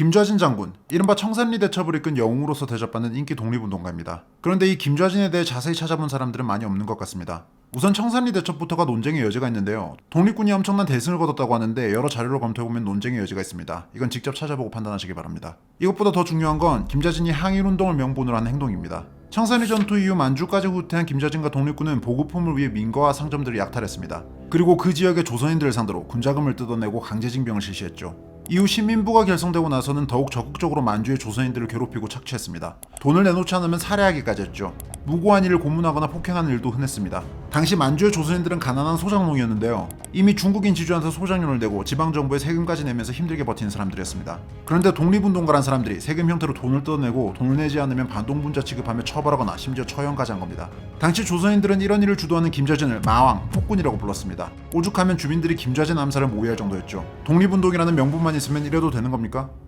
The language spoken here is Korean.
김좌진 장군, 이른바 청산리 대첩을 이끈 영웅으로서 대접받는 인기 독립운동가입니다. 그런데 이 김좌진에 대해 자세히 찾아본 사람들은 많이 없는 것 같습니다. 우선 청산리 대첩부터가 논쟁의 여지가 있는데요. 독립군이 엄청난 대승을 거뒀다고 하는데 여러 자료를 검토해보면 논쟁의 여지가 있습니다. 이건 직접 찾아보고 판단하시기 바랍니다. 이것보다 더 중요한 건 김자진이 항일운동을 명분으로 한 행동입니다. 청산리 전투 이후 만주까지 후퇴한 김자진과 독립군은 보급품을 위해 민가와 상점들을 약탈했습니다. 그리고 그 지역의 조선인들을 상대로 군자금을 뜯어내고 강제징병을 실시했죠. 이후 신민부가 결성되고 나서는 더욱 적극적으로 만주의 조선인들을 괴롭히고 착취했습니다. 돈을 내놓지 않으면 살해하기까지 했죠. 무고한 이를 고문하거나 폭행하는 일도 흔했습니다. 당시 만주의 조선인들은 가난한 소작농이었는데요. 이미 중국인 지주한테 소작료를 내고 지방정부에 세금까지 내면서 힘들게 버티는 사람들이었습니다. 그런데 독립운동가란 사람들이 세금 형태로 돈을 뜯어내고 돈을 내지 않으면 반동분자 취급하며 처벌하거나 심지어 처형까지 한 겁니다. 당시 조선인들은 이런 일을 주도하는 김좌진을 마왕, 폭군이라고 불렀습니다. 오죽하면 주민들이 김좌진 암살을 모의할 정도였죠. 독립운동이라는 명분만 있으면 이래도 되는 겁니까?